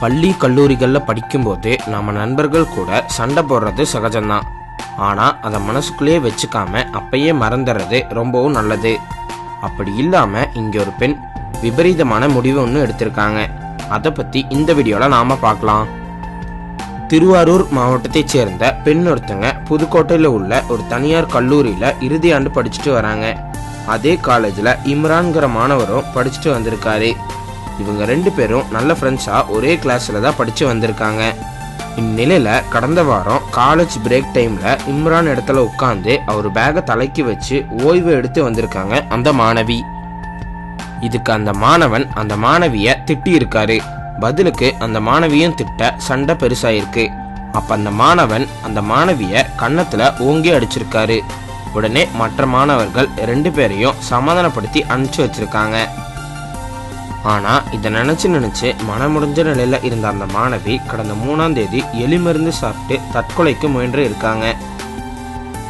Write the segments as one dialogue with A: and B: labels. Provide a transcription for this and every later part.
A: பள்ளி கல்லூரிகளில் படிக்கும்போது நம்ம நண்பர்கள் கூட சண்டை போடுறது சகஜம்தான். ஆனால் அதை மனசுக்குள்ளேயே வச்சுக்காம அப்பயே மறந்துடுறது ரொம்பவும் நல்லது. அப்படி இல்லாமல் இங்கே ஒரு பெண் விபரீதமான முடிவு ஒன்று எடுத்திருக்காங்க. அதை பற்றி இந்த வீடியோவில் நாம் பார்க்கலாம். திருவாரூர் மாவட்டத்தைச் சேர்ந்த பெண் ஒருத்தங்க புதுக்கோட்டையில் உள்ள ஒரு தனியார் கல்லூரியில் இறுதி ஆண்டு படிச்சுட்டு வராங்க. அதே காலேஜில் இம்ரான்கிற மாணவரும் படிச்சுட்டு வந்திருக்காரு. இவங்க ரெண்டு பேரும் நல்ல ஃப்ரெண்ட்ஸாக ஒரே கிளாஸில் தான் படித்து வந்திருக்காங்க. இந்நிலையில் கடந்த வாரம் காலேஜ் பிரேக் டைமில் இம்ரான் இடத்துல உட்காந்து அவர் பேகை தலைக்கு வச்சு ஓய்வு எடுத்து வந்திருக்காங்க அந்த மாணவி. இதுக்கு அந்த மாணவன் அந்த மாணவியை திட்டி இருக்காரு பதிலுக்கு அந்த மாணவியும் திட்ட சண்டை பெருசாயிருக்கு. அப்ப அந்த மாணவன் அந்த மாணவிய கன்னத்துல ஓங்கி அடிச்சிருக்காரு. உடனே மற்ற மாணவர்கள் ரெண்டு பேரையும் சமாதானப்படுத்தி அனுப்பிச்சு வச்சிருக்காங்க. ஆனா இதை நினைச்சு நினைச்சு மனமுடிஞ்ச நிலையில இருந்த அந்த மாணவி கடந்த மூணாம் தேதி எலி மருந்து சாப்பிட்டு தற்கொலைக்கு முயன்று இருக்காங்க.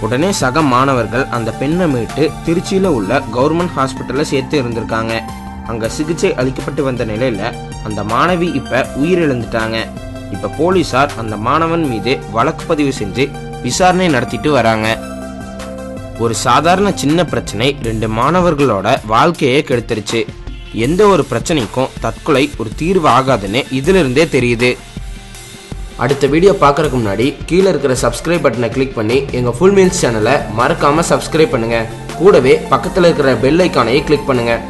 A: உடனே சக மாணவர்கள் அந்த பெண்ணை மீட்டு திருச்சியில உள்ள கவர்மெண்ட் ஹாஸ்பிட்டல்ல சேர்த்து இருந்திருக்காங்க. அங்க சிகிச்சை அளிக்கப்பட்டு வந்த நிலையில அந்த மாணவி இப்ப உயிரிழந்துட்டாங்க. இப்ப போலீசார் அந்த மாணவன் மீது வழக்கு பதிவு செஞ்சு விசாரணை நடத்திட்டு வராங்க. ஒரு சாதாரண சின்ன பிரச்சனை ரெண்டு மாணவர்களோட வாழ்க்கையே கெடுத்துருச்சு. எந்த ஒரு பிரச்சனைக்கும் தற்கொலை ஒரு தீர்வு ஆகாதுன்னு இதிலிருந்தே தெரியுது. அடுத்த வீடியோ பார்க்கறதுக்கு முன்னாடி கீழே இருக்கிற சப்ஸ்கிரைப் பட்டனை கிளிக் பண்ணி எங்கள் ஃபுல் மீல்ஸ் சேனலை மறக்காமல் சப்ஸ்கிரைப் பண்ணுங்கள் கூடவே பக்கத்தில் இருக்கிற பெல் ஐக்கானையே கிளிக் பண்ணுங்கள்